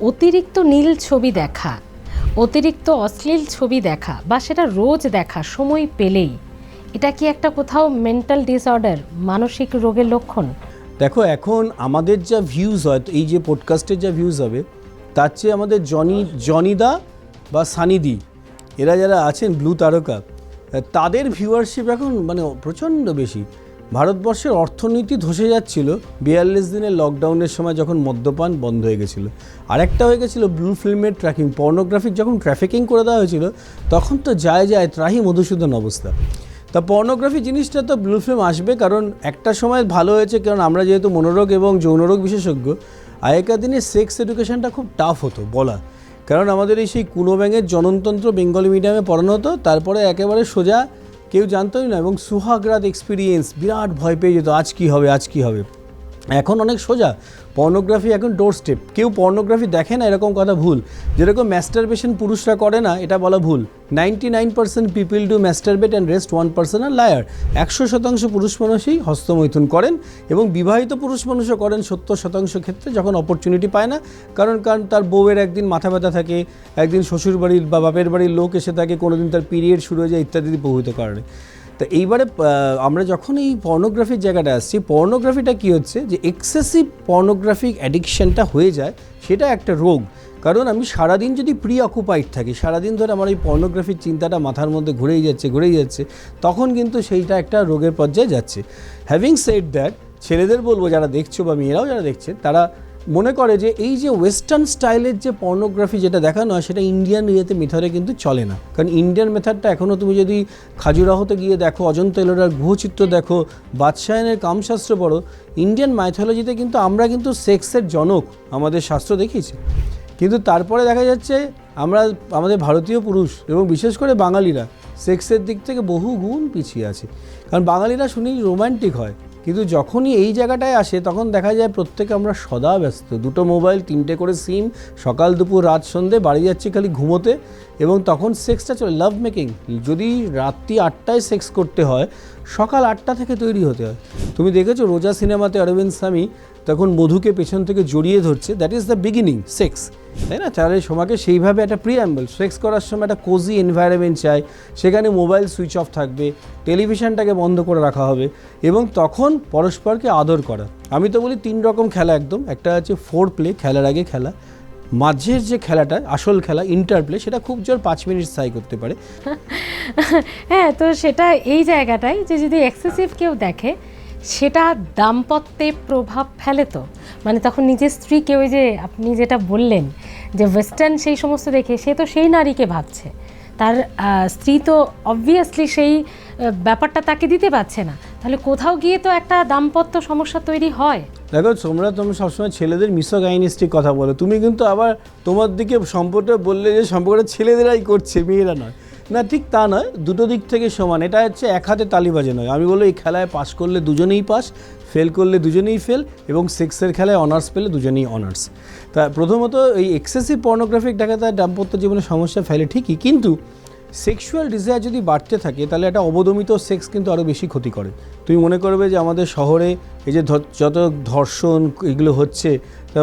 অতিরিক্ত নীল ছবি দেখা, অতিরিক্ত অশ্লীল ছবি দেখা বা সেটা রোজ দেখা সময় পেলেই, এটা কি একটা কোথাও মেন্টাল ডিসঅর্ডার মানসিক রোগের লক্ষণ? দেখো, এখন আমাদের যা ভিউজ হয় এই যে পডকাস্টের যা ভিউজ হবে, তার চেয়ে আমাদের জনি জনিদা বা সানিদি এরা যারা আছেন ব্লু তারকা, তাদের ভিউয়ারশিপ এখন মানে প্রচণ্ড বেশি। ভারতবর্ষের অর্থনীতি ধসে যাচ্ছিল বিয়াল্লিশ দিনের লকডাউনের সময় যখন মদ্যপান বন্ধ হয়ে গেছিল। আরেকটা হয়ে গেছিল ব্লু ফিল্মের ট্র্যাকিং পর্নোগ্রাফিক যখন ট্রাফিকিং করে দেওয়া হয়েছিল, তখন তো যায় যায় ত্রাহি মধুসূদন অবস্থা। তা পর্নোগ্রাফি জিনিসটা তো ব্লু ফিল্ম আসবে কারণ একটা সময় ভালো হয়েছে, কারণ আমরা যেহেতু মনোরোগ এবং যৌনরোগ বিশেষজ্ঞ, আগেকার দিনে সেক্স এডুকেশনটা খুব টাফ হতো বলা। কারণ আমাদের এই সেই কুনো ব্যাঙের জননতন্ত্র বেঙ্গলি মিডিয়ামে পড়ানো হতো, তারপরে একেবারে সোজা কেউ জানতোই না, এবং সুহাগরাত এক্সপিরিয়েন্স বিরাট ভয় পেয়ে যেত, আজ কী হবে, আজ কী হবে? এখন অনেক সোজা পর্নোগ্রাফি এখন ডোর স্টেপ কেউ পর্নোগ্রাফি দেখে না, এরকম কথা ভুল। যেরকম ম্যাস্টারবেশন পুরুষরা করে না, এটা বলা ভুল। Ninety nine percent people do masturbate and rest one percent are liar একশো শতাংশ পুরুষ মানুষই হস্তমৈথুন করেন এবং বিবাহিত পুরুষ মানুষও করেন সত্তর শতাংশ ক্ষেত্রে যখন অপরচুনিটি পায় না। কারণ কারণ তার বউয়ের একদিন মাথা ব্যথা থাকে, একদিন শ্বশুর বাড়ির বা বাপের বাড়ির লোক এসে থাকে কোনোদিন তার পিরিয়ড শুরু হয়ে যায় ইত্যাদি প্রভূত কারণে। তো এইবারে আমরা যখন এই পর্নোগ্রাফির জায়গাটা আসছি পর্নোগ্রাফিটা কি হচ্ছে যে এক্সেসিভ পর্নোগ্রাফিক অ্যাডিকশানটা হয়ে যায়, সেটা একটা রোগ। কারণ আমি সারাদিন যদি প্রি অকুপাইড থাকি, সারাদিন ধরে আমার এই পর্নোগ্রাফির চিন্তাটা মাথার মধ্যে ঘুরেই যাচ্ছে ঘুরেই যাচ্ছে, তখন কিন্তু সেইটা একটা রোগের পর্যায়ে যাচ্ছে। হ্যাভিং সেড দ্যাট ছেলেদের বলব, যারা দেখছ বা মেয়েরাও যারা দেখছে, তারা মনে করে যে এই যে ওয়েস্টার্ন স্টাইলের যে পর্নোগ্রাফি যেটা দেখানো হয়, সেটা ইন্ডিয়ান ইয়েতে মেথডে কিন্তু চলে না। কারণ ইন্ডিয়ান মেথডটা এখনও তুমি যদি খাজুরাহোতে গিয়ে দেখো, অজন্তা এলোরার গুহচিত্র দেখো বাদশায়নের কামশাস্ত্র পড়ো ইন্ডিয়ান মাইথোলজিতে কিন্তু আমরা কিন্তু সেক্সের জনক, আমাদের শাস্ত্র দেখিয়েছি। কিন্তু তারপরে দেখা যাচ্ছে, আমরা, আমাদের ভারতীয় পুরুষ এবং বিশেষ করে বাঙালিরা সেক্সের দিক থেকে বহু গুণ পিছিয়ে আছে। কারণ বাঙালিরা শুনি রোম্যান্টিক হয়। কিন্তু যখনই এই জায়গাটায় আসে, তখন দেখা যায় প্রত্যেকে আমরা সদা ব্যস্ত। দুটো মোবাইল, তিনটে করে সিম, সকাল, দুপুর, রাত, সন্ধে, বাড়ি যাচ্ছি খালি ঘুমোতে এবং তখন সেক্সটা চলে লাভ মেকিং যদি রাত্রি আটটায় সেক্স করতে হয়, সকাল আটটা থেকে তৈরি হতে হয়। তুমি দেখেছ রোজা সিনেমাতে অরবিন্দ স্বামী তখন মধুকে পেছন থেকে জড়িয়ে ধরছে। That is the beginning sex তাই না? তাহলে সমাকে সেইভাবে একটা প্রিয়াম্বল সেক্স করার সময় একটা কোজি এনভায়রনমেন্ট চাই, সেখানে মোবাইল সুইচ অফ থাকবে টেলিভিশনটাকে বন্ধ করে রাখা হবে এবং তখন পরস্পরকে আদর করা। আমি তো বলি তিন রকম খেলা একদম। একটা আছে ফোর প্লে খেলার আগে খেলা। মাঝের যে খেলাটা, আসল খেলা ইন্টার প্লে সেটা খুব জোর পাঁচ মিনিট স্থায়ী করতে পারে। হ্যাঁ তো সেটা এই জায়গাটায় যে যদি এক্সেসিভ কেউ দেখে, সেটা দাম্পত্যে প্রভাব ফেলে তো। মানে তখন নিজের স্ত্রীকে ওই যে আপনি যেটা বললেন যে ওয়েস্টার্ন সেই সমস্ত দেখে সে তো সেই নারীকে ভাবছে। তার স্ত্রী তো অবভিয়াসলি সেই ব্যাপারটা তাকে দিতে পারছে না। তাহলে কোথাও গিয়ে তো একটা দাম্পত্য সমস্যা তৈরি হয়। দেখো, তোমরা, তুমি সবসময় ছেলেদের মিসোগাইনিস্টিক কথা বলো। তুমি কিন্তু আবার তোমার দিকে সম্পর্কটা বললে যে সম্পর্কটা ছেলেদেরাই করছে, মেয়েরা নয়। না, ঠিক তা নয়। দুটো দিক থেকে সমান। এটা হচ্ছে এক হাতে তালি বাজে নয়। আমি বলব, এই খেলায় পাস করলে দুজনেই পাস ফেল করলে দুজনেই ফেল এবং সেক্সের খেলায় অনার্স পেলে দুজনেই অনার্স তা প্রথমত, এই এক্সেসিভ পর্নোগ্রাফিক তার দাম্পত্য জীবনে সমস্যা ফেলে ঠিকই, কিন্তু সেক্সুয়াল ডিজায়ার যদি বাড়তে থাকে, তাহলে একটা অবদমিত সেক্স কিন্তু আরও বেশি ক্ষতি করে। তুমি মনে করবে যে আমাদের শহরে এই যে যত ধর্ষণ এগুলো হচ্ছে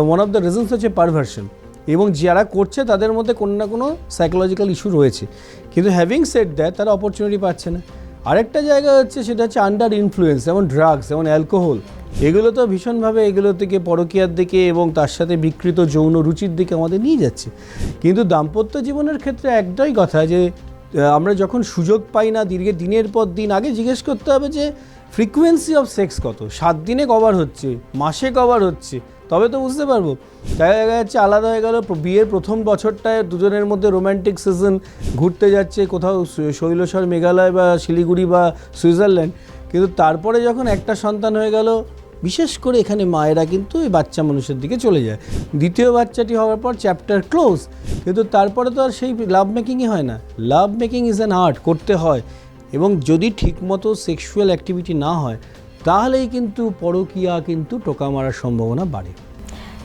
ওয়ান অফ দ্য রিজনস হচ্ছে পারভার্সন এবং যারা করছে তাদের মধ্যে কোনো না কোনো সাইকোলজিক্যাল ইস্যু রয়েছে। কিন্তু হ্যাভিং সেট দ্যাট তারা অপরচুনিটি পাচ্ছে না। আরেকটা জায়গা হচ্ছে, সেটা হচ্ছে আন্ডার ইনফ্লুয়েন্স যেমন ড্রাগস যেমন অ্যালকোহল এগুলো তো ভীষণভাবে এগুলো থেকে পরকীয়ার দিকে এবং তার সাথে বিকৃত যৌন রুচির দিকে আমাদের নিয়ে যাচ্ছে। কিন্তু দাম্পত্য জীবনের ক্ষেত্রে একটাই কথা যে আমরা যখন সুযোগ পাই না দীর্ঘ দিনের পর দিন, আগে জিজ্ঞেস করতে হবে যে ফ্রিকোয়েন্সি অফ সেক্স কত? সাত দিনে কভার হচ্ছে, মাসে কভার হচ্ছে তবে তো বুঝতে পারব। দেখা দেখা যাচ্ছে আলাদা হয়ে গেল বিয়ের প্রথম বছরটায় দুজনের মধ্যে রোম্যান্টিক সিজন ঘুরতে যাচ্ছে কোথাও, শৈ- শৈলস্বর মেঘালয় বা শিলিগুড়ি বা সুইজারল্যান্ড। কিন্তু তারপরে যখন একটা সন্তান হয়ে গেল, বিশেষ করে এখানে মায়েরা কিন্তু ওই বাচ্চা মানুষের দিকে চলে যায়। দ্বিতীয় বাচ্চাটি হওয়ার পর চ্যাপ্টার ক্লোজ কিন্তু তারপরে তো আর সেই লাভ মেকিংই হয় না। Love making is an art করতে হয়। এবং যদি ঠিকমতো সেক্সুয়াল অ্যাক্টিভিটি না হয় তাহলেই কিন্তু পরকীয়া কিন্তু টোকা মারার সম্ভাবনা বাড়ে।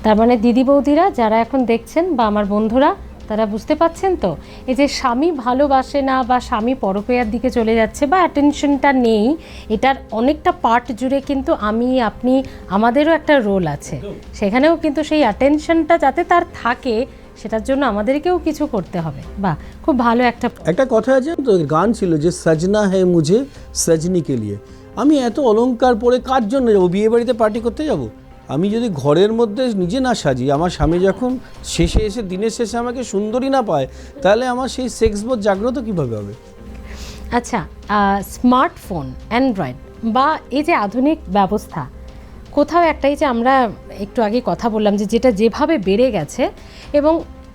তার মানে দিদি বৌদিরা যারা এখন দেখছেন বা আমার বন্ধুরা তারা বুঝতে পাচ্ছেন তো? এই যে স্বামী ভালোবাসে না বা স্বামী পরকীয়ার দিকে চলে যাচ্ছে বা অ্যাটেনশনটা নেই এটার অনেকটা পার্ট জুড়ে কিন্তু আমি আপনি আমাদেরও একটা রোল আছে। সেখানেও কিন্তু সেই অ্যাটেনশনটা যাতে তার থাকে সেটার জন্য আমাদেরকেও কিছু করতে হবে। বা খুব ভালো একটা একটা কথা আছে তো গান ছিল যে সজনা হে মুঝে সজনি কে লিয়ে। আমি এত অলংকার পরে কার জন্য যাব? বিয়ে বাড়িতে পার্টি করতে যাব? আমি যদি ঘরের মধ্যে নিজে না সাজি, আমার স্বামী যখন শেষে এসে দিনের শেষে আমাকে সুন্দরী না পায়, তাহলে আমার সেই সেক্স বোধ জাগ্রত কীভাবে হবে? আচ্ছা স্মার্টফোন অ্যান্ড্রয়েড বা এই যে আধুনিক ব্যবস্থা, কোথাও একটাই যে আমরা একটু আগে কথা বললাম যে যেটা যেভাবে বেড়ে গেছে এবং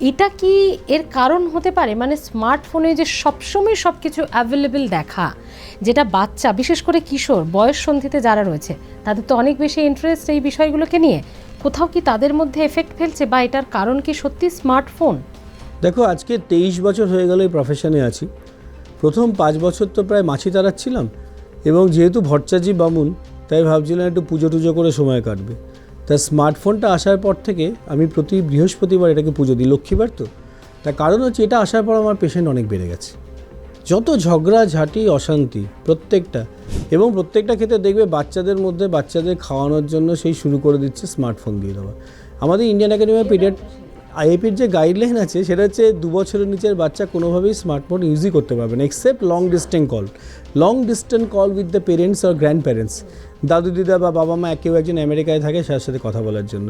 এটা কি এর কারণ হতে পারে? মানে স্মার্টফোনে যে সবসময় সব কিছু অ্যাভেলেবেল দেখা, যেটা বাচ্চা, বিশেষ করে কিশোর, বয়স সন্ধিতে যারা রয়েছে, তাদের তো অনেক বেশি ইন্টারেস্ট এই বিষয়গুলোকে নিয়ে। কোথাও কি তাদের মধ্যে এফেক্ট ফেলছে বা এটার কারণ কি সত্যি স্মার্টফোন দেখো, আজকে তেইশ বছর হয়ে গেল এই প্রফেশনে আছি। প্রথম পাঁচ বছর তো প্রায় মাছি তাড়াচ্ছিলাম এবং যেহেতু ভট্টাচার্য বামুন, তাই ভাবছিলাম একটু পুজো টুজো করে সময় কাটবে। তা স্মার্টফোনটা আসার পর থেকে আমি প্রতি বৃহস্পতিবার এটাকে পুজো দিই। লক্ষ্মীবার তো। তার কারণ হচ্ছে এটা আসার পর আমার পেশেন্ট অনেক বেড়ে গেছে। যত ঝগড়া, ঝাঁটি, অশান্তি প্রত্যেকটা এবং প্রত্যেকটা ক্ষেত্রে দেখবে বাচ্চাদের মধ্যে বাচ্চাদের খাওয়ানোর জন্য সেই শুরু করে দিচ্ছে স্মার্টফোন দিয়ে দেওয়া। আমাদের ইন্ডিয়ান একাডেমি অফ পিরিয়ড আইএপির যে গাইডলাইন আছে, সেটা হচ্ছে দু বছরের নিচের বাচ্চা কোনোভাবেই স্মার্টফোন ইউজই করতে পারবে না except long distance call long distance call with the parents R grand parents দাদু দিদা বা বাবা মা কেউ একজন আমেরিকায় থাকে তার সাথে কথা বলার জন্য।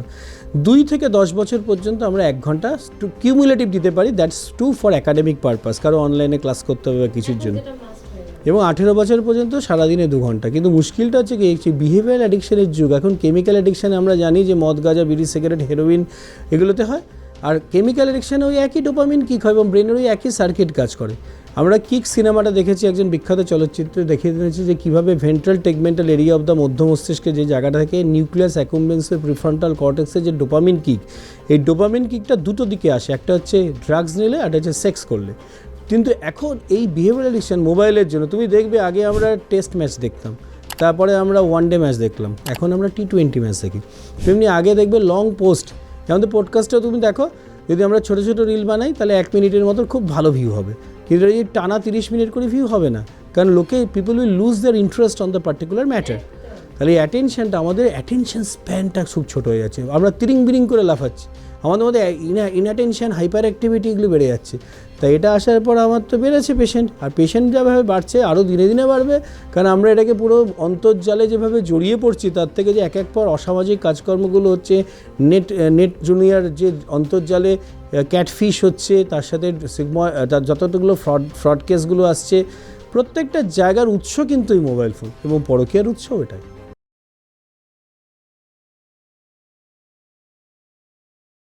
দুই থেকে দশ বছর পর্যন্ত আমরা এক ঘণ্টা টু কিউমুলেটিভ দিতে পারি that's two for academic purpose কারও অনলাইনে ক্লাস করতে হবে বা কিছুর জন্য। এবং আঠেরো বছর পর্যন্ত সারাদিনে দু ঘণ্টা। কিন্তু মুশকিলটা হচ্ছে কি বিহেভিয়ার অ্যাডিকশনের যুগ এখন কেমিক্যাল অ্যাডিকশানে আমরা জানি যে মদ গাঁজা বিড়ি সিগারেট হেরোইন এগুলোতে হয়। আর কেমিক্যাল অ্যাডিকশানে ওই একই ডোপামিন কিক হয় এবং ব্রেনের ওই একই সার্কিট কাজ করে। আমরা কিক সিনেমাটা দেখেছি? একজন বিখ্যাত চলচ্চিত্রে দেখিয়ে দিয়েছে যে কীভাবে ventral tegmental area of the মধ্য মস্তিষ্কে যে জায়গাটা থেকে নিউক্লিয়াস অ্যাকুম্বেন্সের প্রিফ্রন্টাল কর্টেক্সের যে ডোপামিন কিক এই ডোপামিন কিকটা দুটো দিকে আসে। একটা হচ্ছে ড্রাগস নিলে, আর হচ্ছে সেক্স করলে। কিন্তু এখন এই বিহেভিয়ার অ্যাডিকশন মোবাইলের জন্য, তুমি দেখবে, আগে আমরা টেস্ট ম্যাচ দেখতাম, তারপরে আমরা ওয়ান ডে ম্যাচ দেখলাম, এখন আমরা টি টোয়েন্টি ম্যাচ দেখি। তেমনি আগে দেখবে লং পোস্ট আমাদের পডকাস্টেও তুমি দেখো, যদি আমরা ছোটো ছোটো রিল বানাই, তাহলে এক মিনিটের মতো খুব ভালো ভিউ হবে। কিন্তু এই টানা তিরিশ মিনিট করে ভিউ হবে না। কারণ লোকে people will lose their interest on the particular matter তাহলে এই অ্যাটেনশনটা আমাদের অ্যাটেনশন স্প্যানটা খুব ছোটো হয়ে যাচ্ছে। আমরা তিরিং বিরিং করে লাফাচ্ছি। আমাদের মধ্যে ইনঅ্যাটেনশন হাইপার অ্যাক্টিভিটি এগুলো বেড়ে যাচ্ছে। তাই এটা আসার পর আমার তো বেড়েছে পেশেন্ট আর পেশেন্ট যেভাবে বাড়ছে আরও দিনে দিনে বাড়বে। কারণ আমরা এটাকে পুরো অন্তর্জালে যেভাবে জড়িয়ে পড়ছি, তার থেকে যে এক এক পর অসামাজিক কাজকর্মগুলো হচ্ছে নেট নেট জুনিয়র যে অন্তর্জালে ক্যাটফিশ হচ্ছে, তার সাথে তার যতটুকুলো ফ্রড ফ্রড কেসগুলো আসছে, প্রত্যেকটা জায়গার উৎস কিন্তু এই মোবাইল ফোন এবং পরকীয়ার উৎসও এটাই।